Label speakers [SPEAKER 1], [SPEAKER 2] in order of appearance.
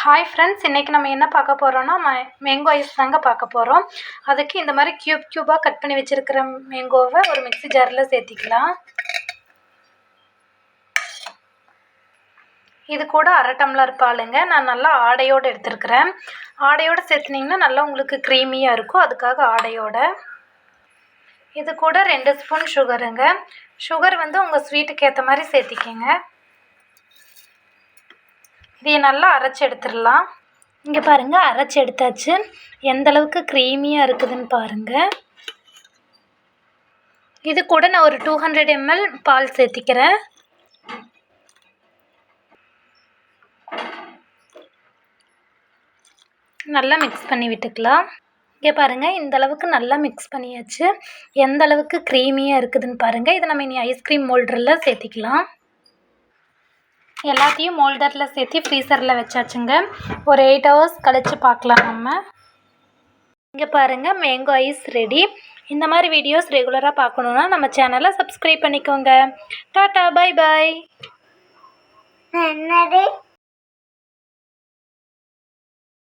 [SPEAKER 1] Hi friends இன்றைக்கி நம்ம என்ன பார்க்க போகிறோன்னா மே மேங்கோ ஐஸ் தாங்க பார்க்க போகிறோம் அதுக்கு இந்த மாதிரி க்யூப் க்யூபாக கட் பண்ணி வச்சுருக்கிற மேங்கோவை ஒரு மிக்ஸி ஜாரில் சேர்த்திக்கலாம். இது கூட அரை டம்ளர் பாலுங்க. நான் நல்லா ஆடையோடு எடுத்துருக்கிறேன். ஆடையோடு சேர்த்துனிங்கன்னா நல்லா உங்களுக்கு க்ரீமியாக இருக்கும். அதுக்காக ஆடையோட. இது கூட ரெண்டு ஸ்பூன் சுகருங்க சுகர் வந்து உங்கள் ஸ்வீட்டுக்கு ஏற்ற மாதிரி சேர்த்திக்கங்க. இதையை நல்லா அரைச்சி எடுத்துடலாம். இங்கே பாருங்கள் அரைச்சி எடுத்தாச்சு. எந்த அளவுக்கு க்ரீமியாக இருக்குதுன்னு பாருங்கள் இது கூட நான் ஒரு டூ ஹண்ட்ரட் எம்எல் பால் சேர்த்திக்கிறேன். நல்லா மிக்ஸ் பண்ணி விட்டுக்கலாம். இங்கே பாருங்கள் இந்த அளவுக்கு நல்லா மிக்ஸ் பண்ணியாச்சு. எந்த அளவுக்கு க்ரீமியாக இருக்குதுன்னு பாருங்கள் இதை நம்ம இனி ஐஸ்கிரீம் மோல்டரில் சேர்த்திக்கலாம். எல்லாத்தையும் மோல்டரில் சேர்த்து ஃப்ரீசரில் வச்சாச்சுங்க. ஒரு எயிட் ஹவர்ஸ் கழித்து பார்க்கலாம் நம்ம. இங்கே பாருங்கள் மேங்கோ ஐஸ் ரெடி இந்த மாதிரி வீடியோஸ் ரெகுலராக பார்க்கணுன்னா நம்ம சேனலை சப்ஸ்கிரைப் பண்ணிக்கோங்க. டாட்டா பை பாய்
[SPEAKER 2] என்னது?